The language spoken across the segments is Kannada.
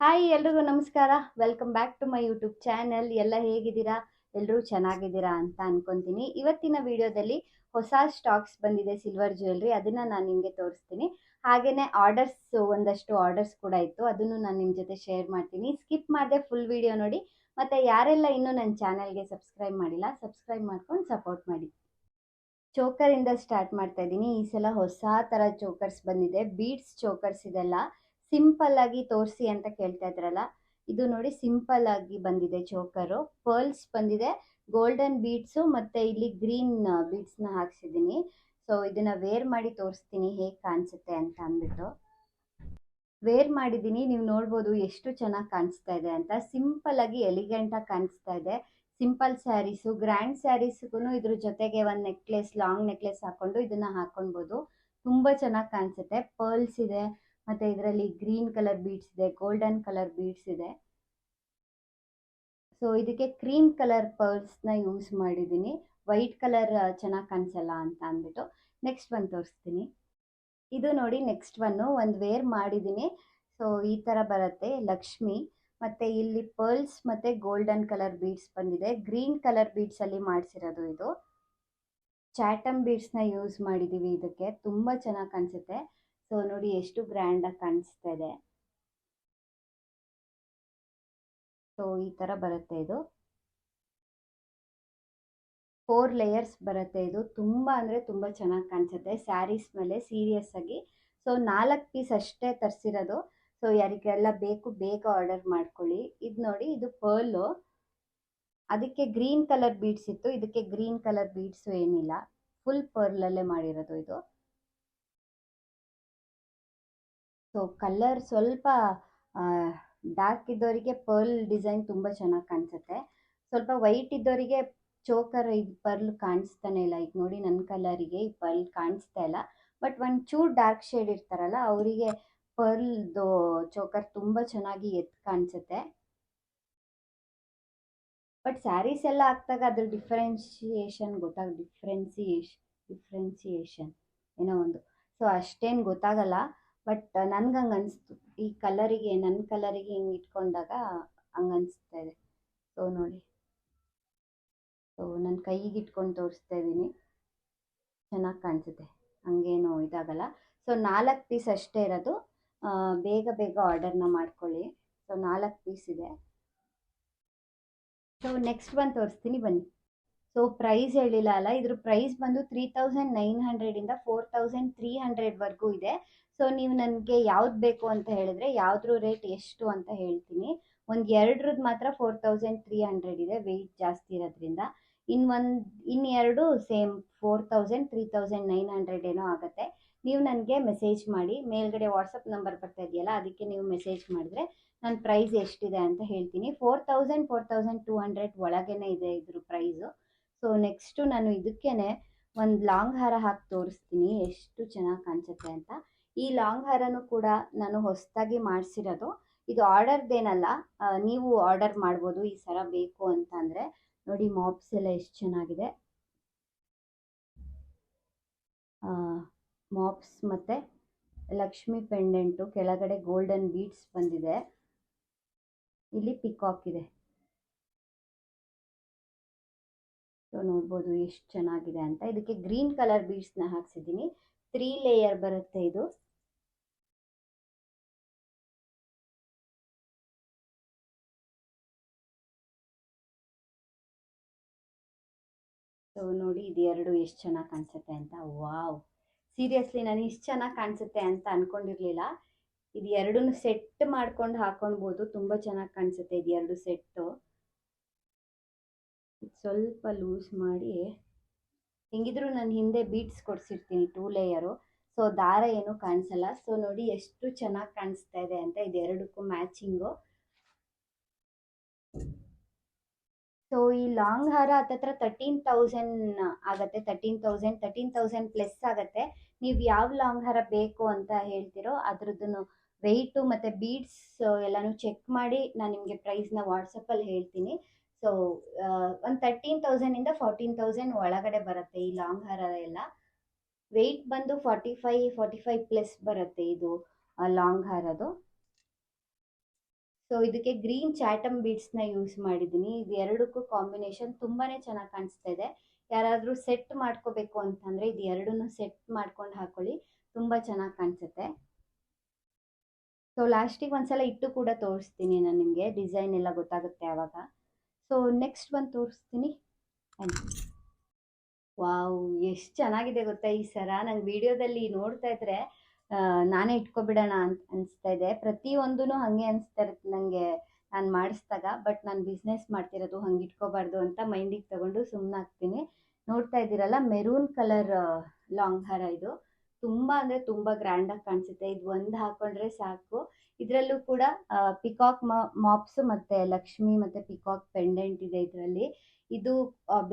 ಹಾಯ್ ಎಲ್ರಿಗೂ ನಮಸ್ಕಾರ. Welcome back to my YouTube channel ಎಲ್ಲ ಹೇಗಿದ್ದೀರಾ? ಎಲ್ಲರೂ ಚೆನ್ನಾಗಿದ್ದೀರಾ ಅಂತ ಅನ್ಕೊಂತೀನಿ. ಇವತ್ತಿನ ವಿಡಿಯೋದಲ್ಲಿ ಹೊಸ ಸ್ಟಾಕ್ಸ್ ಬಂದಿದೆ ಸಿಲ್ವರ್ ಜ್ಯುವೆಲ್ರಿ ಅದನ್ನ ನಾನು ನಿಮಗೆ ತೋರಿಸ್ತೀನಿ. ಹಾಗೆಯೇ ಆರ್ಡರ್ಸ್ ಒಂದಷ್ಟು ಆರ್ಡರ್ಸ್ ಕೂಡ ಇತ್ತು. ಅದನ್ನು ನಾನು ನಿಮ್ಮ ಜೊತೆ ಶೇರ್ ಮಾಡ್ತೀನಿ. ಸ್ಕಿಪ್ ಮಾಡದೆ ಫುಲ್ ವಿಡಿಯೋ ನೋಡಿ. ಮತ್ತೆ ಯಾರೆಲ್ಲ ಇನ್ನೂ ನನ್ನ ಚಾನೆಲ್ಗೆ ಸಬ್ಸ್ಕ್ರೈಬ್ ಮಾಡಿಲ್ಲ ಸಬ್ಸ್ಕ್ರೈಬ್ ಮಾಡ್ಕೊಂಡು ಸಪೋರ್ಟ್ ಮಾಡಿ. ಚೋಕರಿಂದ ಸ್ಟಾರ್ಟ್ ಮಾಡ್ತಾ ಇದ್ದೀನಿ. ಈ ಸಲ ಹೊಸ ಥರ ಚೋಕರ್ಸ್ ಬಂದಿದೆ. ಬೀಡ್ಸ್ ಚೋಕರ್ಸ್ ಇದೆಲ್ಲ. ಸಿಂಪಲ್ ಆಗಿ ತೋರಿಸಿ ಅಂತ ಕೇಳ್ತಾ ಇದ್ರಲ್ಲ? ಇದು ನೋಡಿ ಸಿಂಪಲ್ ಆಗಿ ಬಂದಿದೆ ಚೋಕರು. ಪರ್ಲ್ಸ್ ಬಂದಿದೆ, ಗೋಲ್ಡನ್ ಬೀಡ್ಸು ಮತ್ತೆ ಇಲ್ಲಿ ಗ್ರೀನ್ ಬೀಡ್ಸ್ನ ಹಾಕ್ಸಿದ್ದೀನಿ. ಸೊ, ಇದನ್ನ ವೇರ್ ಮಾಡಿ ತೋರಿಸ್ತೀನಿ ಹೇಗೆ ಕಾಣಿಸುತ್ತೆ ಅಂತ ಅಂದ್ಬಿಟ್ಟು. ವೇರ್ ಮಾಡಿದ್ದೀನಿ, ನೀವು ನೋಡ್ಬೋದು ಎಷ್ಟು ಚೆನ್ನಾಗಿ ಕಾಣಿಸ್ತಾ ಇದೆ ಅಂತ. ಸಿಂಪಲ್ ಆಗಿ ಎಲಿಗೆಂಟಾಗಿ ಕಾಣಿಸ್ತಾ ಇದೆ. ಸಿಂಪಲ್ ಸ್ಯಾರೀಸು, ಗ್ರ್ಯಾಂಡ್ ಸ್ಯಾರೀಸ್ಗೂ ಇದ್ರ ಜೊತೆಗೆ ಒಂದು ನೆಕ್ಲೆಸ್, ಲಾಂಗ್ ನೆಕ್ಲೆಸ್ ಹಾಕೊಂಡು ಇದನ್ನ ಹಾಕೊಳ್ಬೋದು ತುಂಬ ಚೆನ್ನಾಗಿ ಕಾಣಿಸುತ್ತೆ. ಪರ್ಲ್ಸ್ ಇದೆ ಮತ್ತೆ ಇದರಲ್ಲಿ ಗ್ರೀನ್ ಕಲರ್ ಬೀಡ್ಸ್ ಇದೆ, ಗೋಲ್ಡನ್ ಕಲರ್ ಬೀಡ್ಸ್ ಇದೆ. ಸೊ ಇದಕ್ಕೆ ಕ್ರೀಮ್ ಕಲರ್ ಪರ್ಲ್ಸ್ನ ಯೂಸ್ ಮಾಡಿದ್ದೀನಿ. ವೈಟ್ ಕಲರ್ ಚೆನ್ನಾಗಿ ಕಾಣಿಸಲ್ಲ ಅಂತ ಅಂದ್ಬಿಟ್ಟು. ನೆಕ್ಸ್ಟ್ ಒಂದು ತೋರಿಸ್ತೀನಿ. ಇದು ನೋಡಿ ನೆಕ್ಸ್ಟ್ ಒನ್ನು ಒಂದು ವೇರ್ ಮಾಡಿದ್ದೀನಿ. ಸೊ ಈ ಥರ ಬರುತ್ತೆ. ಲಕ್ಷ್ಮಿ. ಮತ್ತು ಇಲ್ಲಿ ಪರ್ಲ್ಸ್ ಮತ್ತು ಗೋಲ್ಡನ್ ಕಲರ್ ಬೀಡ್ಸ್ ಬಂದಿದೆ. ಗ್ರೀನ್ ಕಲರ್ ಬೀಡ್ಸಲ್ಲಿ ಮಾಡಿಸಿರೋದು ಇದು. ಚಾಟಮ್ ಬೀಡ್ಸ್ನ ಯೂಸ್ ಮಾಡಿದ್ದೀವಿ ಇದಕ್ಕೆ. ತುಂಬ ಚೆನ್ನಾಗಿ ಕಾಣಿಸುತ್ತೆ. ಸೊ ನೋಡಿ ಎಷ್ಟು ಗ್ರ್ಯಾಂಡಾಗಿ ಕಾಣಿಸ್ತಾ ಇದೆ. ಸೊ ಈ ಥರ ಬರುತ್ತೆ ಇದು. ಫೋರ್ ಲೇಯರ್ಸ್ ಬರುತ್ತೆ ಇದು. ತುಂಬ ಅಂದರೆ ತುಂಬ ಚೆನ್ನಾಗಿ ಕಾಣಿಸುತ್ತೆ. ಸ್ಯಾರೀಸ್ ಮೇಲೆ ಸೀರಿಯಸ್ ಆಗಿ. ಸೊ ನಾಲ್ಕು ಪೀಸ್ ಅಷ್ಟೇ ತರಿಸಿರೋದು. ಸೊ ಯಾರಿಗೆಲ್ಲ ಬೇಕು, ಬೇಗ ಆರ್ಡರ್ ಮಾಡ್ಕೊಳ್ಳಿ. ಇದು ನೋಡಿ, ಇದು ಪರ್ಲು. ಅದಕ್ಕೆ ಗ್ರೀನ್ ಕಲರ್ ಬೀಡ್ಸ್ ಇತ್ತು. ಇದಕ್ಕೆ ಗ್ರೀನ್ ಕಲರ್ ಬೀಡ್ಸು ಏನಿಲ್ಲ. ಫುಲ್ ಪರ್ಲಲ್ಲೇ ಮಾಡಿರೋದು ಇದು. ಸೊ ಕಲರ್ ಸ್ವಲ್ಪ ಡಾರ್ಕ್ ಇದ್ದವರಿಗೆ ಪರ್ಲ್ ಡಿಸೈನ್ ತುಂಬ ಚೆನ್ನಾಗಿ ಕಾಣಿಸುತ್ತೆ. ಸ್ವಲ್ಪ ವೈಟ್ ಇದ್ದವರಿಗೆ ಚೋಕರ್ ಇದು ಪರ್ಲ್ ಕಾಣಿಸ್ತಾನೆ ಇಲ್ಲ. ಈಗ ನೋಡಿ ನನ್ನ ಕಲರಿಗೆ ಈ ಪರ್ಲ್ ಕಾಣಿಸ್ತಾ ಇಲ್ಲ. ಬಟ್ ಒಂದು ಚೂರು ಡಾರ್ಕ್ ಶೇಡ್ ಇರ್ತಾರಲ್ಲ, ಅವರಿಗೆ ಪರ್ಲ್ದು ಚೋಕರ್ ತುಂಬ ಚೆನ್ನಾಗಿ ಎದ್ದು ಕಾಣಿಸುತ್ತೆ. ಬಟ್ ಸ್ಯಾರೀಸ್ ಎಲ್ಲ ಹಾಕ್ದಾಗ ಅದ್ರ ಡಿಫ್ರೆನ್ಸಿಯೇಷನ್ ಗೊತ್ತಾಗ ಡಿಫ್ರೆನ್ಸಿಯೇಷ್ ಡಿಫ್ರೆನ್ಸಿಯೇಷನ್ ಏನೋ ಒಂದು. ಸೊ ಅಷ್ಟೇನು ಗೊತ್ತಾಗಲ್ಲ. ಬಟ್ ನನ್ಗೆ ಹಂಗೆ ಅನಿಸ್ತು. ಈ ಕಲರಿಗೆ ನನ್ನ ಕಲರಿಗೆ ಹಿಂಗೆ ಇಟ್ಕೊಂಡಾಗ ಹಂಗೆ ಅನಿಸ್ತಾ ಇದೆ. ಸೊ ನೋಡಿ. ಸೊ ನನ್ನ ಕೈಗೆ ಇಟ್ಕೊಂಡು ತೋರಿಸ್ತಾ ಇದ್ದೀನಿ ಚೆನ್ನಾಗಿ ಕಾಣಿಸುತ್ತೆ. ಹಂಗೇನು ಇದಾಗಲ್ಲ. ಸೊ ನಾಲ್ಕು ಪೀಸ್ ಅಷ್ಟೇ ಇರೋದು. ಬೇಗ ಬೇಗ ಆರ್ಡರ್ನ ಮಾಡ್ಕೊಳ್ಳಿ. ಸೊ ನಾಲ್ಕು ಪೀಸ್ ಇದೆ. ಸೊ ನೆಕ್ಸ್ಟ್ ಬಂದು ತೋರಿಸ್ತೀನಿ. ಬನ್ನಿ. ಸೊ ಪ್ರೈಸ್ ಹೇಳಿಲ್ಲ ಅಲ್ಲ, ಇದ್ರ ಪ್ರೈಸ್ ಬಂದು ತ್ರೀ ತೌಸಂಡ್ ನೈನ್ ಹಂಡ್ರೆಡಿಂದ ಫೋರ್ ತೌಸಂಡ್ ತ್ರೀ ಹಂಡ್ರೆಡ್ವರೆಗೂ ಇದೆ. ಸೊ ನೀವು ನನಗೆ ಯಾವ್ದು ಬೇಕು ಅಂತ ಹೇಳಿದ್ರೆ ಯಾವ್ದ್ರ ರೇಟ್ ಎಷ್ಟು ಅಂತ ಹೇಳ್ತೀನಿ. ಒಂದು ಎರಡ್ರದ್ದು ಮಾತ್ರ ಫೋರ್ ತೌಸಂಡ್ ತ್ರೀ ಹಂಡ್ರೆಡ್ ಇದೆ ವೆಯ್ಟ್ ಜಾಸ್ತಿ ಇರೋದ್ರಿಂದ. ಇನ್ ಒಂದು, ಇನ್ ಎರಡು same four thousand three thousand nine hundred ಏನೋ ಆಗುತ್ತೆ. ನೀವು ನನಗೆ ಮೆಸೇಜ್ ಮಾಡಿ, ಮೇಲ್ಗಡೆ ವಾಟ್ಸಪ್ ನಂಬರ್ ಬರ್ತಾ ಇದೆಯಲ್ಲ, ಅದಕ್ಕೆ ನೀವು ಮೆಸೇಜ್ ಮಾಡಿದ್ರೆ ನನ್ನ ಪ್ರೈಸ್ ಎಷ್ಟಿದೆ ಅಂತ ಹೇಳ್ತೀನಿ. Four thousand four thousand two hundred ಒಳಗೇನೆ ಇದೆ ಇದ್ರ ಪ್ರೈಸು ಸೊ ನೆಕ್ಸ್ಟು ನಾನು ಇದಕ್ಕೇನೆ ಒಂದು ಲಾಂಗ್ ಹಾರ ಹಾಕಿ ತೋರಿಸ್ತೀನಿ. ಎಷ್ಟು ಚೆನ್ನಾಗಿ ಕಾಣಿಸುತ್ತೆ ಅಂತ. ಈ ಲಾಂಗ್ ಹಾರನೂ ಕೂಡ ನಾನು ಹೊಸದಾಗಿ ಮಾಡಿಸಿರೋದು. ಇದು ಆರ್ಡರ್ದೇನಲ್ಲ ನೀವು ಆರ್ಡರ್ ಮಾಡ್ಬೋದು, ಈ ಸರ ಬೇಕು ಅಂತ ನೋಡಿ, ಮಾಪ್ಸ್ ಎಲ್ಲ ಎಷ್ಟು ಚೆನ್ನಾಗಿದೆ. ಮಾಪ್ಸ್ ಮತ್ತು ಲಕ್ಷ್ಮಿ ಪೆಂಡೆಂಟು, ಕೆಳಗಡೆ ಗೋಲ್ಡನ್ ಬೀಡ್ಸ್ ಬಂದಿದೆ. ಇಲ್ಲಿ ಪಿಕಾಕ್ ಇದೆ. ಸೊ ನೋಡ್ಬೋದು ಎಷ್ಟು ಚೆನ್ನಾಗಿದೆ ಅಂತ. ಇದಕ್ಕೆ ಗ್ರೀನ್ ಕಲರ್ ಬೀಡ್ಸ್ನ ಹಾಕ್ಸಿದ್ದೀನಿ. ತ್ರೀ ಲೇಯರ್ ಬರುತ್ತೆ ಇದು. ಸೊ ನೋಡಿ ಇದು ಎರಡು ಎಷ್ಟು ಚೆನ್ನಾಗಿ ಕಾಣಿಸುತ್ತೆ ಅಂತ. ವಾವ್! ಸೀರಿಯಸ್ಲಿ ನಾನು ಇಷ್ಟು ಚೆನ್ನಾಗಿ ಕಾಣಿಸುತ್ತೆ ಅಂತ ಅಂದ್ಕೊಂಡಿರಲಿಲ್ಲ ಇದು ಎರಡನ್ನೂ ಸೆಟ್ ಮಾಡ್ಕೊಂಡು ಹಾಕೊಳ್ಬೋದು ತುಂಬ ಚೆನ್ನಾಗಿ ಕಾಣಿಸುತ್ತೆ ಇದು ಎರಡು ಸೆಟ್ಟು. ಸ್ವಲ್ಪ ಲೂಸ್ ಮಾಡಿ, ಹೆಂಗಿದ್ರು ನಾನು ಹಿಂದೆ ಬೀಟ್ಸ್ ಕೊಡಿಸಿರ್ತೀನಿ ಟೂ ಲೇಯರು ಸೊ ದಾರ ಏನು ಕಾಣಿಸಲ್ಲ. ಸೊ ನೋಡಿ ಎಷ್ಟು ಚೆನ್ನಾಗಿ ಕಾಣಿಸ್ತಾ ಇದೆ ಅಂತ ಇದೆರಡಕ್ಕೂ ಮ್ಯಾಚಿಂಗು ಸೊ ಈ ಲಾಂಗ್ ಹಾರ ಹತ್ತತ್ರ ತರ್ಟೀನ್ ತೌಸಂಡ್ ಆಗುತ್ತೆ. Thirteen thousand thirteen thousand plus ಆಗುತ್ತೆ. ನೀವು ಯಾವ ಲಾಂಗ್ ಹಾರ ಬೇಕು ಅಂತ ಹೇಳ್ತಿರೋ ಅದ್ರದ್ದು ವೆಯ್ಟು ಮತ್ತು ಬೀಡ್ಸ್ ಎಲ್ಲನೂ ಚೆಕ್ ಮಾಡಿ ನಾನು ನಿಮಗೆ ಪ್ರೈಸ್ನ ವಾಟ್ಸಪ್ಪಲ್ಲಿ ಹೇಳ್ತೀನಿ. ಸೊ ಒಂದು ತರ್ಟೀನ್ ತೌಸಂಡಿಂದ ಫೋರ್ಟೀನ್ ತೌಸಂಡ್ ಒಳಗಡೆ ಬರುತ್ತೆ ಈ ಲಾಂಗ್ ಹಾರ ಎಲ್ಲ ವೆಯ್ಟ್ ಬಂದು forty five forty five plus ಬರುತ್ತೆ ಇದು ಲಾಂಗ್ ಹಾರದು ಸೊ ಇದಕ್ಕೆ ಗ್ರೀನ್ ಚಾಟಮ್ ಬೀಡ್ಸ್ನ ಯೂಸ್ ಮಾಡಿದ್ದೀನಿ. ಇದು ಎರಡಕ್ಕೂ ಕಾಂಬಿನೇಷನ್ ತುಂಬಾ ಚೆನ್ನಾಗಿ ಕಾಣಿಸ್ತಾ ಇದೆ. ಯಾರಾದರೂ ಸೆಟ್ ಮಾಡ್ಕೋಬೇಕು ಅಂತಂದರೆ ಇದು ಎರಡನ್ನೂ ಸೆಟ್ ಮಾಡ್ಕೊಂಡು ಹಾಕೊಳ್ಳಿ. ತುಂಬ ಚೆನ್ನಾಗಿ ಕಾಣಿಸುತ್ತೆ. ಸೊ ಲಾಸ್ಟಿಗೆ ಒಂದ್ಸಲ ಇಟ್ಟು ಕೂಡ ತೋರಿಸ್ತೀನಿ ನಾನು ನಿಮಗೆ. ಡಿಸೈನ್ ಎಲ್ಲ ಗೊತ್ತಾಗುತ್ತೆ ಆವಾಗ ಸೊ ನೆಕ್ಸ್ಟ್ ಒಂದು ತೋರಿಸ್ತೀನಿ. ವಾವ್ ಎಷ್ಟು ಚೆನ್ನಾಗಿದೆ ಗೊತ್ತಾ ಈ ಸರ? ನಂಗೆ ವಿಡಿಯೋದಲ್ಲಿ ನೋಡ್ತಾ ಇದ್ರೆ ನಾನೇ ಇಟ್ಕೊಬಿಡೋಣ ಅಂತ ಅನಿಸ್ತಾ ಇದೆ. ಪ್ರತಿಯೊಂದೂ ಹಾಗೆ ಅನಿಸ್ತಾ ಇರುತ್ತೆ ನನಗೆ ನಾನು ಮಾಡಿಸ್ದಾಗ, ಬಟ್ ನಾನು ಬಿಸ್ನೆಸ್ ಮಾಡ್ತಿರೋದು ಹಂಗೆ ಇಟ್ಕೋಬಾರ್ದು ಅಂತ ಮೈಂಡಿಗೆ ತಗೊಂಡು ಸುಮ್ಮನಾಗ್ತೀನಿ ನೋಡ್ತಾ ಇದ್ದೀರಲ್ಲ ಮೆರೂನ್ ಕಲರ್ ಲಾಂಗ್ ಹಾರ ಇದು. ತುಂಬ ಅಂದರೆ ತುಂಬ ಗ್ರ್ಯಾಂಡಾಗಿ ಕಾಣಿಸುತ್ತೆ. ಇದು ಒಂದು ಹಾಕೊಂಡ್ರೆ ಸಾಕು. ಇದರಲ್ಲೂ ಕೂಡ ಪಿಕಾಕ್ ಮಾಪ್ಸ್ ಮತ್ತು ಲಕ್ಷ್ಮಿ ಮತ್ತು ಪಿಕಾಕ್ ಪೆಂಡೆಂಟ್ ಇದೆ ಇದರಲ್ಲಿ. ಇದು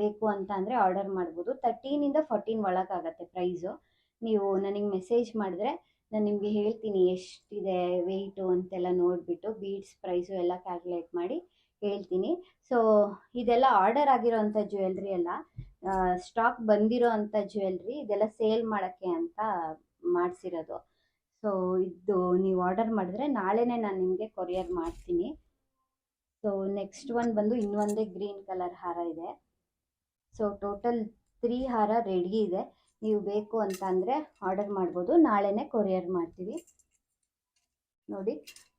ಬೇಕು ಅಂತ ಅಂದರೆ ಆರ್ಡರ್ ಮಾಡ್ಬೋದು. ತರ್ಟೀನಿಂದ ಫೋರ್ಟೀನ್ ಒಳಗಾಗತ್ತೆ ಪ್ರೈಸು ನೀವು ನನಗೆ ಮೆಸೇಜ್ ಮಾಡಿದ್ರೆ, ನಾನು ನಿಮಗೆ ಹೇಳ್ತೀನಿ ಎಷ್ಟಿದೆ ವೆಯ್ಟು ಅಂತೆಲ್ಲ ನೋಡಿಬಿಟ್ಟು ಬೀಡ್ಸ್ ಪ್ರೈಸು ಎಲ್ಲ ಕ್ಯಾಲ್ಕುಲೇಟ್ ಮಾಡಿ ಹೇಳ್ತೀನಿ. ಸೊ ಇದೆಲ್ಲ ಆರ್ಡರ್ ಆಗಿರೋವಂಥ ಜ್ಯುವೆಲ್ರಿ ಅಲ್ಲ. ಸ್ಟಾಕ್ ಬಂದಿರೋ ಅಂಥ ಜ್ಯುವೆಲ್ರಿ ಇದೆಲ್ಲ ಸೇಲ್ ಮಾಡೋಕ್ಕೆ ಅಂತ ಮಾಡಿಸಿರೋದು. ಸೊ ಇದು ನೀವು ಆರ್ಡರ್ ಮಾಡಿದ್ರೆ ನಾಳೆನೇ ನಾನು ನಿಮಗೆ ಕೊರಿಯರ್ ಮಾಡ್ತೀನಿ. ಸೊ ನೆಕ್ಸ್ಟ್ ಒನ್ ಬಂದು ಇನ್ನೊಂದೇ ಗ್ರೀನ್ ಕಲರ್ ಹಾರ ಇದೆ. ಸೊ ಟೋಟಲ್ ತ್ರೀ ಹಾರ ರೆಡಿ ಇದೆ. ನೀವು ಬೇಕು ಅಂತ ಅಂದರೆ ಆರ್ಡರ್ ಮಾಡ್ಬೋದು. ನಾಳೆನೇ ಕೊರಿಯರ್ ಮಾಡ್ತೀವಿ. ನೋಡಿ,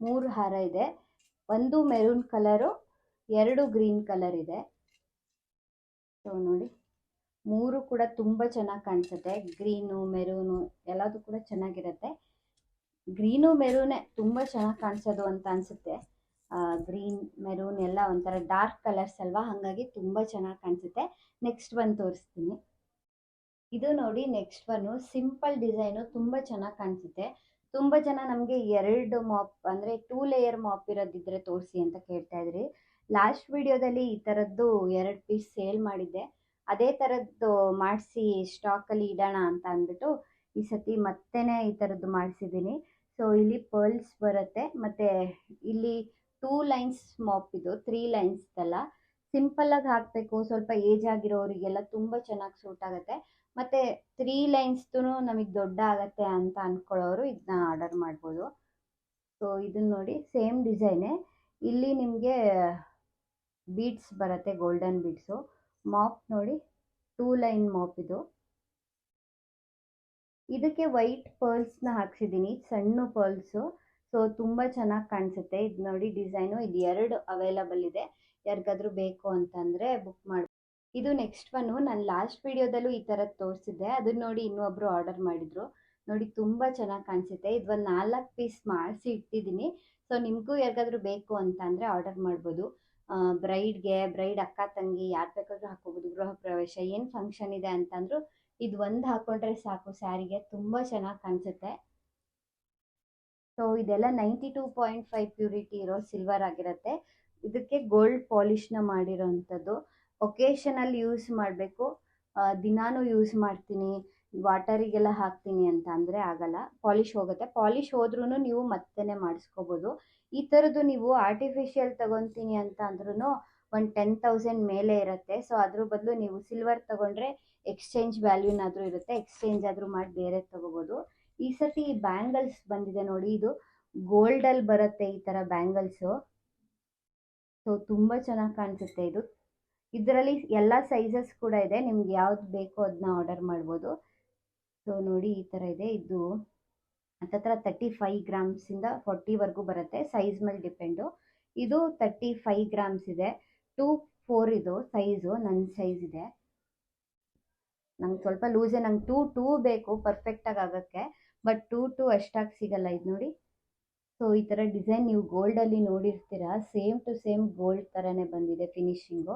ಮೂರು ಹಾರ ಇದೆ. ಒಂದು ಮೆರೂನ್ ಕಲರು ಎರಡು ಗ್ರೀನ್ ಕಲರ್ ಇದೆ. ಸೊ ನೋಡಿ. ಮೂರು ಕೂಡ ತುಂಬ ಚೆನ್ನಾಗಿ ಕಾಣಿಸುತ್ತೆ. ಗ್ರೀನು, ಮೆರೂನು ಎಲ್ಲದೂ ಕೂಡ ಚೆನ್ನಾಗಿರುತ್ತೆ. ಗ್ರೀನು, ಮೆರೂನೇ ತುಂಬ ಚೆನ್ನಾಗಿ ಕಾಣಿಸೋದು ಅಂತ ಅನಿಸುತ್ತೆ. ಗ್ರೀನ್, ಮೆರೂನ್ ಎಲ್ಲ ಒಂಥರ ಡಾರ್ಕ್ ಕಲರ್ಸ್ ಅಲ್ವಾ? ಹಾಗಾಗಿ ತುಂಬ ಚೆನ್ನಾಗಿ ಕಾಣಿಸುತ್ತೆ. ನೆಕ್ಸ್ಟ್ ಒನ್ ತೋರಿಸ್ತೀನಿ. ಇದು ನೋಡಿ ನೆಕ್ಸ್ಟ್ ಒನ್ನು ಸಿಂಪಲ್ ಡಿಸೈನು ತುಂಬ ಚೆನ್ನಾಗಿ ಕಾಣಿಸುತ್ತೆ. ತುಂಬ ಜನ ನಮಗೆ ಎರಡು ಮಾಪ್ ಅಂದರೆ ಟೂ ಲೇಯರ್ ಮಾಪ್ ಇರೋದಿದ್ರೆ ತೋರಿಸಿ ಅಂತ ಕೇಳ್ತಾ ಇದ್ರಿ. ಲಾಸ್ಟ್ ವಿಡಿಯೋದಲ್ಲಿ ಈ ಥರದ್ದು ಎರಡು ಪೀಸ್ ಸೇಲ್ ಮಾಡಿದ್ದೆ. ಅದೇ ಥರದ್ದು ಮಾಡಿಸಿ ಸ್ಟಾಕಲ್ಲಿ ಇಡೋಣ ಅಂತ ಅಂದ್ಬಿಟ್ಟು ಈ ಸತಿ ಮತ್ತೆ ಈ ಥರದ್ದು ಮಾಡಿಸಿದ್ದೀನಿ. ಸೊ ಇಲ್ಲಿ ಪರ್ಲ್ಸ್ ಬರುತ್ತೆ. ಮತ್ತು ಇಲ್ಲಿ ಟೂ ಲೈನ್ಸ್ ಮಾಪ್ ಇದು ತ್ರೀ ಲೈನ್ಸ್ ಅಲ್ಲ ಸಿಂಪಲ್ಲಾಗಿ ಹಾಕಬೇಕು. ಸ್ವಲ್ಪ ಏಜ್ ಆಗಿರೋರಿಗೆಲ್ಲ ತುಂಬ ಚೆನ್ನಾಗಿ ಸೂಟ್ ಆಗುತ್ತೆ. ಮತ್ತು ತ್ರೀ ಲೈನ್ಸ್ದು ನಮಗೆ ದೊಡ್ಡ ಆಗತ್ತೆ ಅಂತ ಅಂದ್ಕೊಳ್ಳೋರು ಇದನ್ನ ಆರ್ಡರ್ ಮಾಡ್ಬೋದು. ಸೊ ಇದನ್ನ ನೋಡಿ ಸೇಮ್ ಡಿಸೈನೇ ಇಲ್ಲಿ ನಿಮಗೆ ಬೀಡ್ಸ್ ಬರುತ್ತೆ ಗೋಲ್ಡನ್ ಬೀಡ್ಸು ಮಾಪ್ ನೋಡಿ ಟೂ ಲೈನ್ ಮಾಪ್ ಇದು. ಇದಕ್ಕೆ ವೈಟ್ ಪರ್ಲ್ಸ್ನ ಹಾಕ್ಸಿದ್ದೀನಿ, ಸಣ್ಣ ಪರ್ಲ್ಸು ಸೊ ತುಂಬ ಚೆನ್ನಾಗಿ ಕಾಣಿಸುತ್ತೆ. ಇದು ನೋಡಿ ಡಿಸೈನು ಇದು ಎರಡು ಅವೈಲಬಲ್ ಇದೆ. ಯಾರಿಗಾದ್ರೂ ಬೇಕು ಅಂತಂದರೆ ಬುಕ್ ಮಾಡಿ. ಇದು ನೆಕ್ಸ್ಟ್ ಒನ್ ನಾನು ಲಾಸ್ಟ್ ವಿಡಿಯೋದಲ್ಲೂ ಈ ಥರದ್ದು ತೋರಿಸಿದ್ದೆ. ಅದನ್ನ ನೋಡಿ ಇನ್ನೊಬ್ರು ಆರ್ಡರ್ ಮಾಡಿದರು. ನೋಡಿ ತುಂಬ ಚೆನ್ನಾಗಿ ಕಾಣಿಸುತ್ತೆ. ಇದು ಒಂದು ನಾಲ್ಕು ಪೀಸ್ ಮಾಡಿಸಿ ಇಟ್ಟಿದ್ದೀನಿ. ಸೊ ನಿಮಗೂ ಯಾರಿಗಾದ್ರೂ ಬೇಕು ಅಂತ ಅಂದರೆ ಆರ್ಡರ್ ಮಾಡ್ಬೋದು. ಬ್ರೈಡ್ಗೆ ಬ್ರೈಡ್ ಅಕ್ಕ ತಂಗಿ ಯಾರು ಬೇಕಾದ್ರೂ ಹಾಕೋಬೋದು ಗೃಹ ಪ್ರವೇಶ ಏನು ಫಂಕ್ಷನ್ ಇದೆ ಅಂತಂದರೂ ಇದು ಒಂದು ಹಾಕೊಂಡ್ರೆ ಸಾಕು. ಸ್ಯಾರಿಗೆ ತುಂಬ ಚೆನ್ನಾಗಿ ಕಾಣಿಸುತ್ತೆ. ಸೊ ಇದೆಲ್ಲ ninety two point five purity ಇರೋ ಸಿಲ್ವರ್ ಆಗಿರುತ್ತೆ. ಇದಕ್ಕೆ ಗೋಲ್ಡ್ ಪಾಲಿಷ್ನ ಮಾಡಿರೋವಂಥದ್ದು ಒಕೇಶನಲ್ಲಿ ಯೂಸ್ ಮಾಡಬೇಕು. ದಿನಾನೂ ಯೂಸ್ ಮಾಡ್ತೀನಿ. ವಾಟರಿಗೆಲ್ಲ ಹಾಕ್ತೀನಿ ಅಂತ ಅಂದರೆ ಆಗಲ್ಲ. ಪಾಲಿಶ್ ಹೋಗುತ್ತೆ. ಪಾಲಿಶ್ ಹೋದ್ರೂ ನೀವು ಮತ್ತೆನೆ ಮಾಡಿಸ್ಕೋಬೋದು. ಈ ಥರದ್ದು ನೀವು ಆರ್ಟಿಫಿಷಿಯಲ್ ತಗೊತೀನಿ ಅಂತ ಅಂದ್ರೂ ಒಂದು ಟೆನ್ ತೌಸಂಡ್ ಮೇಲೆ ಇರುತ್ತೆ. ಸೊ ಅದ್ರ ಬದಲು ನೀವು ಸಿಲ್ವರ್ ತಗೊಂಡ್ರೆ ಎಕ್ಸ್ಚೇಂಜ್ ವ್ಯಾಲ್ಯೂನಾದರೂ ಇರುತ್ತೆ. ಎಕ್ಸ್ಚೇಂಜ್ ಆದರೂ ಮಾಡಿ ಬೇರೆ ತಗೋಬೋದು. ಈ ಸತಿ ಬ್ಯಾಂಗಲ್ಸ್ ಬಂದಿದೆ ನೋಡಿ, ಇದು ಗೋಲ್ಡಲ್ಲಿ ಬರುತ್ತೆ ಈ ಥರ ಬ್ಯಾಂಗಲ್ಸು ಸೊ ತುಂಬ ಚೆನ್ನಾಗಿ ಕಾಣಿಸುತ್ತೆ ಇದು. ಇದರಲ್ಲಿ ಎಲ್ಲ ಸೈಜಸ್ ಕೂಡ ಇದೆ. ನಿಮ್ಗೆ ಯಾವ್ದು ಬೇಕೋ ಅದನ್ನ ಆರ್ಡರ್ ಮಾಡ್ಬೋದು. ಸೊ ನೋಡಿ ಈ ಥರ ಇದೆ. ಇದು ಹತ್ತತ್ರ ತರ್ಟಿ ಫೈ ಗ್ರಾಮ್ಸಿಂದ ಫೋರ್ಟಿವರೆಗೂ ಬರುತ್ತೆ ಸೈಜ್ ಮೇಲೆ ಡಿಪೆಂಡು ಇದು ತರ್ಟಿ ಫೈವ್ ಗ್ರಾಮ್ಸ್ ಇದೆ ಟೂ ಫೋರ್ ಇದು ಸೈಜು ನನ್ನ ಸೈಜ್ ಇದೆ. ನಂಗೆ ಸ್ವಲ್ಪ ಲೂಸೇ ನಂಗೆ ಟೂ ಟೂ ಬೇಕು ಪರ್ಫೆಕ್ಟಾಗಿ ಆಗೋಕ್ಕೆ ಬಟ್ ಟೂ ಟೂ ಅಷ್ಟಾಗಿ ಸಿಗಲ್ಲ ಇದು ನೋಡಿ. ಸೊ ಈ ಥರ ಡಿಸೈನ್ ನೀವು ಗೋಲ್ಡಲ್ಲಿ ನೋಡಿರ್ತೀರ ಸೇಮ್ ಟು ಸೇಮ್ ಗೋಲ್ಡ್ ಥರನೇ ಬಂದಿದೆ ಫಿನಿಶಿಂಗು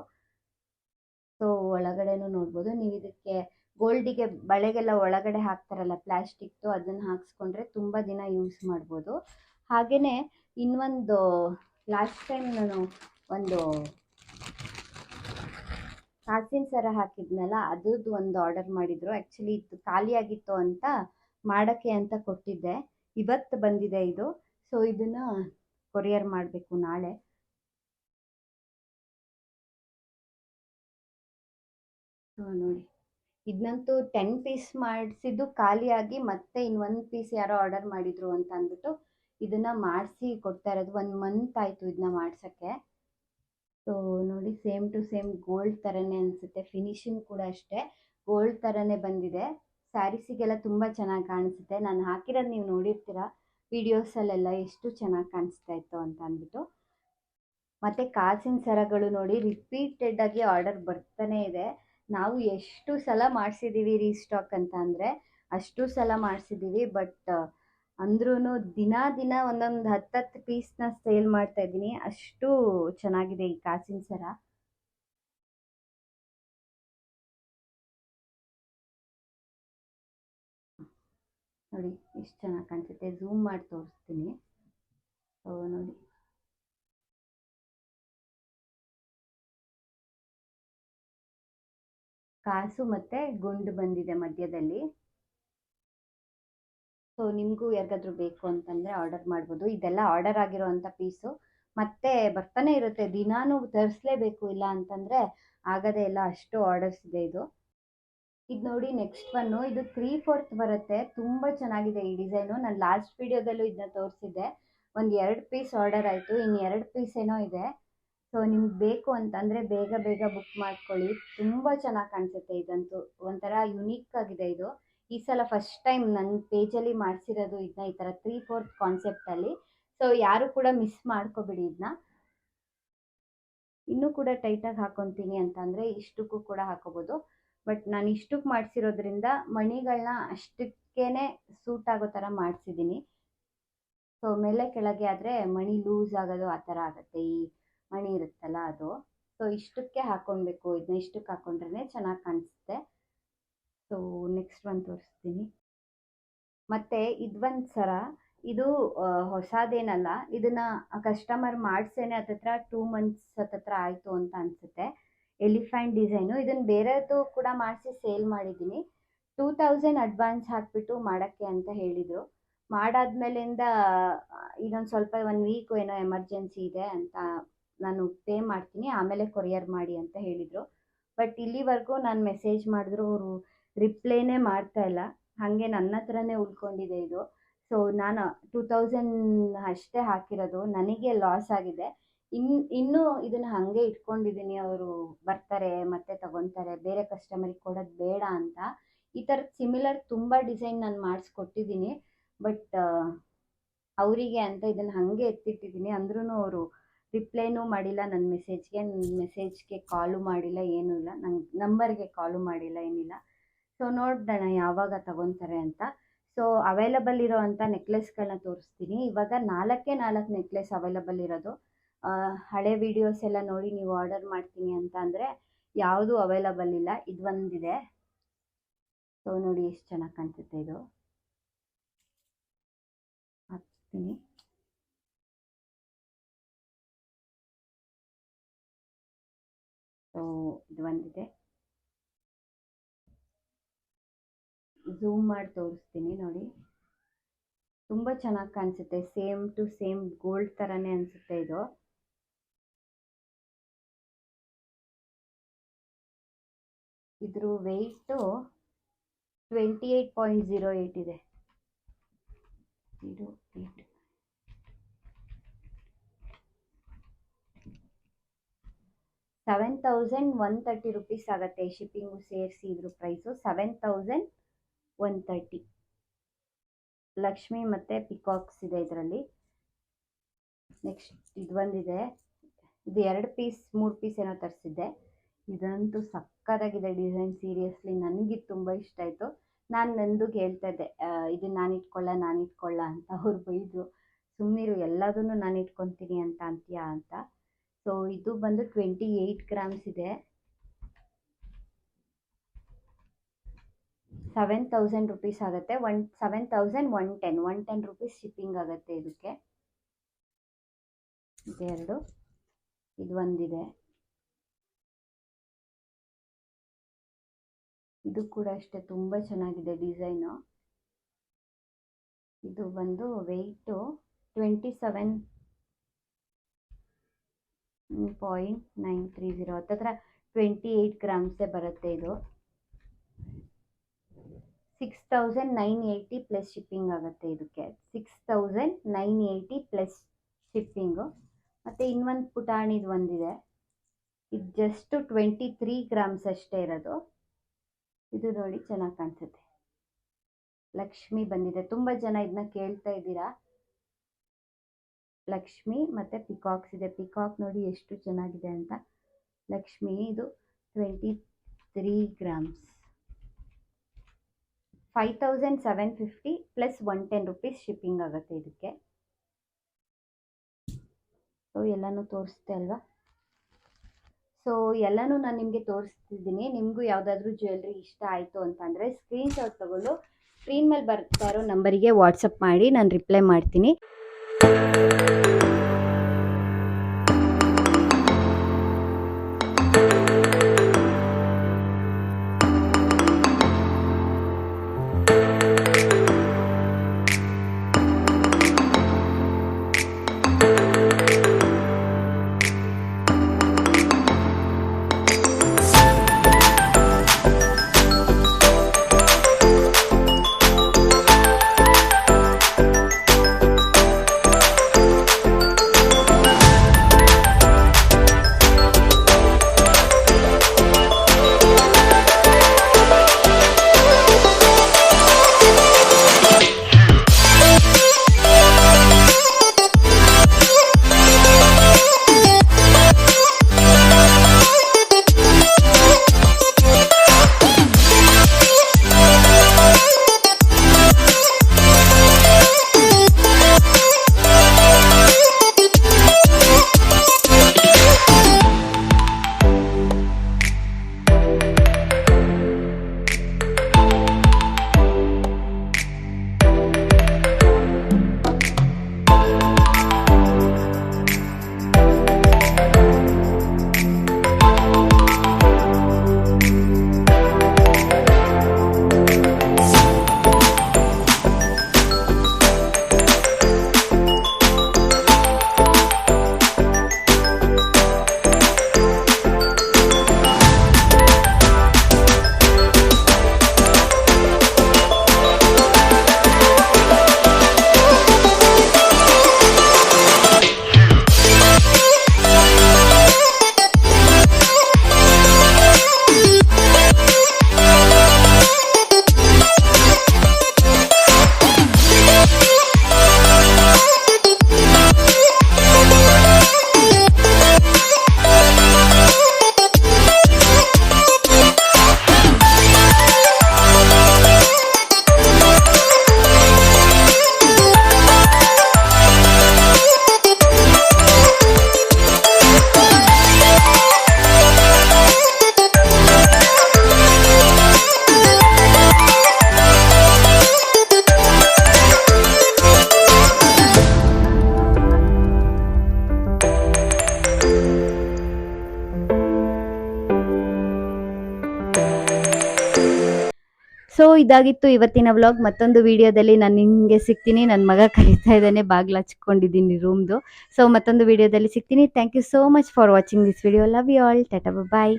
ಸೊ ಒಳಗಡೆನೂ ನೋಡ್ಬೋದು, ನೀವು ಇದಕ್ಕೆ ಗೋಲ್ಡಿಗೆ ಬಳೆಗೆಲ್ಲ ಒಳಗಡೆ ಹಾಕ್ತಾರಲ್ಲ ಪ್ಲಾಸ್ಟಿಕ್ದು ಅದನ್ನು ಹಾಕ್ಸ್ಕೊಂಡ್ರೆ ತುಂಬ ದಿನ ಯೂಸ್ ಮಾಡ್ಬೋದು. ಹಾಗೆಯೇ ಇನ್ನೊಂದು ಲಾಸ್ಟ್ ಟೈಮ್ ನಾನು ಒಂದು ಕಾಸಿನ ಸರ ಹಾಕಿದ್ನಲ್ಲ, ಅದ್ರದ್ದು ಒಂದು ಆರ್ಡರ್ ಮಾಡಿದ್ರು. ಆ್ಯಕ್ಚುಲಿ ಇದು ಖಾಲಿಯಾಗಿತ್ತು ಅಂತ ಮಾಡೋಕ್ಕೆ ಅಂತ ಕೊಟ್ಟಿದ್ದೆ. ಇವತ್ತು ಬಂದಿದೆ ಇದು. ಸೊ ಇದನ್ನು ಕೊರಿಯರ್ ಮಾಡಬೇಕು ನಾಳೆ. ನೋಡಿ. ಇದನ್ನಂತೂ ಟೆನ್ ಪೀಸ್ ಮಾಡಿಸಿದ್ದು ಖಾಲಿಯಾಗಿ ಮತ್ತೆ ಇನ್ನು ಒಂದು ಪೀಸ್ ಯಾರೋ ಆರ್ಡರ್ ಮಾಡಿದ್ರು ಅಂತ ಅಂದ್ಬಿಟ್ಟು ಇದನ್ನು ಮಾಡಿಸಿ ಕೊಡ್ತಾ ಇರೋದು. ಒಂದು ಮಂತ್ ಆಯಿತು ಇದನ್ನ ಮಾಡ್ಸೋಕ್ಕೆ. ಸೊ ನೋಡಿ ಸೇಮ್ ಟು ಸೇಮ್ ಗೋಲ್ಡ್ ಥರನೇ ಅನಿಸುತ್ತೆ. ಫಿನಿಶಿಂಗ್ ಕೂಡ ಅಷ್ಟೇ. ಗೋಲ್ಡ್ ಥರನೇ ಬಂದಿದೆ. ಸ್ಯಾರೀಸಿಗೆಲ್ಲ ತುಂಬ ಚೆನ್ನಾಗಿ ಕಾಣಿಸುತ್ತೆ. ನಾನು ಹಾಕಿರೋದು ನೀವು ನೋಡಿರ್ತೀರ? ವಿಡಿಯೋಸಲ್ಲೆಲ್ಲ ಎಷ್ಟು ಚೆನ್ನಾಗಿ ಕಾಣಿಸ್ತಾ ಇತ್ತು ಅಂತ ಅಂದ್ಬಿಟ್ಟು. ಮತ್ತು ಕಾಸಿನ ಸರಗಳು ನೋಡಿ ರಿಪೀಟೆಡ್ ಆಗಿ ಆರ್ಡರ್ ಬರ್ತಾನೆ ಇದೆ. ನಾವು ಎಷ್ಟು ಸಲ ಮಾಡಿಸಿದ್ದೀವಿ ರೀಸ್ಟಾಕ್ ಅಂತ ಅಂದರೆ ಅಷ್ಟು ಸಲ ಮಾಡಿಸಿದ್ದೀವಿ ಬಟ್ ಅಂದ್ರೂ ದಿನ ದಿನ ಒಂದೊಂದು ಹತ್ತತ್ತು ಪೀಸ್ನ ಸೇಲ್ ಮಾಡ್ತಾ ಇದ್ದೀನಿ. ಅಷ್ಟು ಚೆನ್ನಾಗಿದೆ ಈ ಕಾಸಿನ ಸರ. ನೋಡಿ, ಎಷ್ಟು ಚೆನ್ನಾಗಿ ಕಾಣಿಸುತ್ತೆ. ಝೂಮ್ ಮಾಡಿ ತೋರಿಸ್ತೀನಿ. ನೋಡಿ. ಕಾಸು ಮತ್ತು ಗುಂಡು ಬಂದಿದೆ ಮಧ್ಯದಲ್ಲಿ. ಸೊ ನಿಮಗೂ ಯಾರಿಗಾದ್ರೂ ಬೇಕು ಅಂತಂದರೆ ಆರ್ಡರ್ ಮಾಡ್ಬೋದು. ಇದೆಲ್ಲ ಆರ್ಡರ್ ಆಗಿರೋವಂಥ ಪೀಸು ಮತ್ತೆ ಬರ್ತಾನೆ ಇರುತ್ತೆ. ದಿನಾನು ತರಿಸ್ಲೇಬೇಕು ಇಲ್ಲ ಅಂತಂದರೆ ಆಗದೇ ಇಲ್ಲ. ಅಷ್ಟು ಆರ್ಡರ್ಸ್ ಇದೆ ಇದು. ಇದು ನೋಡಿ ನೆಕ್ಸ್ಟ್ ಒನ್ನು ಇದು ತ್ರೀ ಫೋರ್ತ್ ಬರುತ್ತೆ. ತುಂಬ ಚೆನ್ನಾಗಿದೆ ಈ ಡಿಸೈನು ನಾನು ಲಾಸ್ಟ್ ವಿಡಿಯೋದಲ್ಲೂ ಇದನ್ನ ತೋರಿಸಿದ್ದೆ. ಒಂದು ಎರಡು ಪೀಸ್ ಆರ್ಡರ್ ಆಯಿತು. ಇನ್ನು ಎರಡು ಪೀಸ್ ಏನೋ ಇದೆ. ಸೊ ನಿಮ್ಗೆ ಬೇಕು ಅಂತಂದರೆ ಬೇಗ ಬೇಗ ಬುಕ್ ಮಾಡ್ಕೊಳ್ಳಿ. ತುಂಬ ಚೆನ್ನಾಗಿ ಕಾಣಿಸುತ್ತೆ ಇದಂತೂ. ಒಂಥರ ಯುನೀಕ್ ಆಗಿದೆ ಇದು. ಈ ಸಲ ಫಸ್ಟ್ ಟೈಮ್ ನನ್ನ ಪೇಜಲ್ಲಿ ಮಾಡಿಸಿರೋದು ಇದನ್ನ ಈ ಥರ ತ್ರೀ ಫೋರ್ತ್ ಕಾನ್ಸೆಪ್ಟಲ್ಲಿ ಸೊ ಯಾರು ಕೂಡ ಮಿಸ್ ಮಾಡ್ಕೋಬಿಡಿ ಇದನ್ನ ಇನ್ನೂ ಕೂಡ ಟೈಟಾಗಿ ಹಾಕೊತೀನಿ ಅಂತಂದರೆ ಇಷ್ಟಕ್ಕೂ ಕೂಡ ಹಾಕೋಬೋದು. ಬಟ್ ನಾನು ಇಷ್ಟಕ್ಕೆ ಮಾಡಿಸಿರೋದ್ರಿಂದ ಮಣಿಗಳನ್ನ ಅಷ್ಟಕ್ಕೇನೆ ಸೂಟ್ ಆಗೋ ಥರ ಮಾಡಿಸಿದ್ದೀನಿ. ಸೊ ಮೇಲೆ ಕೆಳಗೆ ಆದರೆ ಮಣಿ ಲೂಸ್ ಆಗೋದು ಆ ಥರ ಆಗುತ್ತೆ. ಈ ಮಣಿ ಇರುತ್ತಲ್ಲ ಅದು. ಸೊ ಇಷ್ಟಕ್ಕೆ ಹಾಕ್ಕೊಳ್ಬೇಕು ಇದನ್ನ ಇಷ್ಟಕ್ಕೆ ಹಾಕ್ಕೊಂಡ್ರೆ ಚೆನ್ನಾಗಿ ಕಾಣಿಸುತ್ತೆ. ಸೊ ನೆಕ್ಸ್ಟ್ ಒಂದು ತೋರಿಸ್ತೀನಿ. ಮತ್ತು ಇದೊಂದು ಸರ ಇದು ಹೊಸದೇನಲ್ಲ, ಇದನ್ನು ಕಸ್ಟಮರ್ ಮಾಡಿಸೇನೆ ಹತ್ತತ್ರ ಟೂ ಮಂತ್ಸ್ ಹತ್ತತ್ರ ಆಯಿತು ಅಂತ ಅನಿಸುತ್ತೆ. ಎಲಿಫೆಂಟ್ ಡಿಸೈನು ಇದನ್ನು ಬೇರೆದು ಕೂಡ ಮಾಡಿಸಿ ಸೇಲ್ ಮಾಡಿದ್ದೀನಿ. ಟೂ ತೌಸಂಡ್ ಅಡ್ವಾನ್ಸ್ ಹಾಕಿಬಿಟ್ಟು ಮಾಡೋಕ್ಕೆ ಅಂತ ಹೇಳಿದರು. ಮಾಡಾದ್ಮೇಲಿಂದ ಇದೊಂದು ಸ್ವಲ್ಪ, ಒಂದು ವೀಕು ಏನೋ ಎಮರ್ಜೆನ್ಸಿ ಇದೆ ಅಂತ ನಾನು ಪೇ ಮಾಡ್ತೀನಿ, ಆಮೇಲೆ ಕೊರಿಯರ್ ಮಾಡಿ ಅಂತ ಹೇಳಿದರು. ಬಟ್ ಇಲ್ಲಿವರೆಗೂ ನಾನು ಮೆಸೇಜ್ ಮಾಡಿದ್ರು, ಅವರು ರಿಪ್ಲೈನೇ ಮಾಡ್ತಾ ಇಲ್ಲ. ಹಾಗೆ ನನ್ನ ಹತ್ರನೇ ಉಳ್ಕೊಂಡಿದೆ ಇದು. ಸೊ, ನಾನು ಟೂ ತೌಸಂಡ್ ಅಷ್ಟೇ ಹಾಕಿರೋದು. ನನಗೆ ಲಾಸ್ ಆಗಿದೆ. ಇನ್ನು ಇನ್ನೂ ಇದನ್ನು ಹಾಗೆ ಇಟ್ಕೊಂಡಿದ್ದೀನಿ ಅವರು ಬರ್ತಾರೆ, ಮತ್ತೆ ತಗೊತಾರೆ ಬೇರೆ ಕಸ್ಟಮರಿಗೆ ಕೊಡೋದು ಬೇಡ ಅಂತ. ಈ ಥರದ್ದು ಸಿಮಿಲರ್ ತುಂಬ ಡಿಸೈನ್ ನಾನು ಮಾಡಿಸ್ಕೊಟ್ಟಿದ್ದೀನಿ ಬಟ್ ಅವರಿಗೆ ಅಂತ ಇದನ್ನು ಹಾಗೆ ಎತ್ತಿಟ್ಟಿದ್ದೀನಿ ಅಂದ್ರೂ ಅವರು ರಿಪ್ಲೈನೂ ಮಾಡಿಲ್ಲ, ನನ್ನ ಮೆಸೇಜ್ಗೆ ನನ್ನ ಮೆಸೇಜ್ಗೆ ಕಾಲು ಮಾಡಿಲ್ಲ, ಏನೂ ಇಲ್ಲ. ನನ್ನ ನಂಬರ್ಗೆ ಕಾಲು ಮಾಡಿಲ್ಲ, ಏನಿಲ್ಲ. ಸೊ ನೋಡೋಣ ಯಾವಾಗ ತಗೊತಾರೆ ಅಂತ. ಸೊ ಅವೈಲಬಲ್ ಇರೋ ಅಂಥ ನೆಕ್ಲೆಸ್ಗಳನ್ನ ತೋರಿಸ್ತೀನಿ. ಇವಾಗ ನಾಲ್ಕೇ ನಾಲ್ಕು ನೆಕ್ಲೆಸ್ ಅವೈಲಬಲ್ ಇರೋದು. ಹಳೆ ವಿಡಿಯೋಸ್ ಎಲ್ಲ ನೋಡಿ ನೀವು ಆರ್ಡರ್ ಮಾಡ್ತೀನಿ ಅಂತ ಅಂದರೆ ಯಾವುದೂ ಅವೈಲಬಲ್ ಇಲ್ಲ. ಇದು ಒಂದಿದೆ. ಸೊ, ನೋಡಿ ಎಷ್ಟು ಚೆನ್ನಾಗಿ ಕಾಣಿಸುತ್ತೆ ಇದು. ಹಾಕ್ತೀನಿ ಸೊ ಇದು ಬಂದಿದೆ. ಝೂಮ್ ಮಾಡಿ ತೋರಿಸ್ತೀನಿ ನೋಡಿ. ತುಂಬ ಚೆನ್ನಾಗಿ ಕಾಣಿಸುತ್ತೆ. ಸೇಮ್ ಟು ಸೇಮ್ ಗೋಲ್ಡ್ ಥರನೇ ಅನಿಸುತ್ತೆ ಇದು. ಇದ್ರ weight twenty eight point zero eight ಇದೆ. Zero eight seven thousand one thirty rupees ಆಗುತ್ತೆ ಶಿಪ್ಪಿಂಗು ಸೇರಿಸಿ ಇದ್ರ price seven thousand one thirty Lakshmi ಮತ್ತು ಪಿಕಾಕ್ಸ್ ಇದೆ ಇದರಲ್ಲಿ. ನೆಕ್ಸ್ಟ್ ಇದು ಬಂದಿದೆ. ಇದು ಎರಡು ಪೀಸ್ ಮೂರು ಪೀಸ್ ಏನೋ ತರಿಸಿದ್ದೆ. ಇದಂತೂ ಸಕ್ಕತ್ತಾಗಿದೆ ಡಿಸೈನ್ ಸೀರಿಯಸ್ಲಿ ನನಗೆ ತುಂಬ ಇಷ್ಟ ಆಯಿತು. ನಾನು ನಂದು ಹೇಳ್ತಾ ಇದ್ದೆ ಇದು ನಾನು ಇಟ್ಕೊಳ್ಳ ನಾನು ಇಟ್ಕೊಳ್ಳ ಅಂತ ಅವ್ರು ಬೈದರು. ಸುಮ್ಮನಿರು ಎಲ್ಲದನ್ನು ನಾನು ಇಟ್ಕೊತೀನಿ ಅಂತ ಅಂತೀಯಾ ಅಂತ. ಸೊ ಇದು ಬಂದು ಟ್ವೆಂಟಿ ಏಯ್ಟ್ ಗ್ರಾಮ್ಸ್ ಇದೆ. ಸೆವೆನ್ ತೌಸಂಡ್ ರುಪೀಸ್ ಆಗುತ್ತೆ. One seven thousand one ten one ten rupees shipping ಆಗುತ್ತೆ ಇದಕ್ಕೆ. ಇದೆರಡು ಇದು ಒಂದಿದೆ. ಇದು ಕೂಡ ಅಷ್ಟೇ, ತುಂಬ ಚೆನ್ನಾಗಿದೆ ಡಿಸೈನು ಇದು ಬಂದು weight twenty seven point nine three zero ಹತ್ತತ್ರ ಟ್ವೆಂಟಿ ಏಯ್ಟ್ ಗ್ರಾಮ್ಸೇ ಬರುತ್ತೆ ಇದು. Six thousand nine eighty plus shipping ಆಗುತ್ತೆ ಇದಕ್ಕೆ. Six thousand nine eighty plus shipping ಮತ್ತು ಇನ್ನೊಂದು ಪುಟಾಣಿದು ಒಂದಿದೆ. ಇದು ಜಸ್ಟು ಟ್ವೆಂಟಿ ತ್ರೀ ಗ್ರಾಮ್ಸ್ ಅಷ್ಟೇ ಇರೋದು. ಇದು ನೋಡಿ ಚೆನ್ನಾಗಿ ಕಾಣಿಸುತ್ತೆ. ಲಕ್ಷ್ಮಿ ಬಂದಿದೆ. ತುಂಬ ಜನ ಇದನ್ನ ಕೇಳ್ತಾ ಇದ್ದೀರಾ? ಲಕ್ಷ್ಮಿ ಮತ್ತು ಪಿಕಾಕ್ಸ್ ಇದೆ. ಪಿಕಾಕ್ ನೋಡಿ ಎಷ್ಟು ಚೆನ್ನಾಗಿದೆ ಅಂತ. ಲಕ್ಷ್ಮಿ ಇದು twenty three grams five thousand seven fifty plus one ten rupees shipping ಆಗುತ್ತೆ ಇದಕ್ಕೆ. ಸೊ ಎಲ್ಲನೂ ತೋರಿಸ್ತೆ ಅಲ್ವಾ? ಸೊ ಎಲ್ಲನೂ ನಾನು ನಿಮಗೆ ತೋರಿಸ್ತಿದ್ದೀನಿ. ನಿಮಗೂ ಯಾವುದಾದ್ರೂ ಜ್ಯುವೆಲ್ರಿ ಇಷ್ಟ ಆಯಿತು ಅಂತಂದರೆ ಸ್ಕ್ರೀನ್ಶಾಟ್ ತೊಗೊಂಡು ಸ್ಕ್ರೀನ್ ಮೇಲೆ ಬರ್ತಾ ಇರೋ ನಂಬರಿಗೆ ವಾಟ್ಸಪ್ ಮಾಡಿ, ನಾನು ರಿಪ್ಲೈ ಮಾಡ್ತೀನಿ. ಇದಾಗಿತ್ತು ಇವತ್ತಿನ ವ್ಲಾಗ್ ಮತ್ತೊಂದು ವಿಡಿಯೋದಲ್ಲಿ ನಾನು ನಿಮಗೆ ಸಿಗ್ತೀನಿ. ನನ್ನ ಮಗ ಕರೀತಾ ಇದ್ದಾನೆ. ಬಾಗಿಲು ಹಚ್ಕೊಂಡಿದ್ದೀನಿ ರೂಮ್ದು ಸೊ ಮತ್ತೊಂದು ವಿಡಿಯೋದಲ್ಲಿ ಸಿಗ್ತೀನಿ. Thank you so much for watching this video love you all Tata bye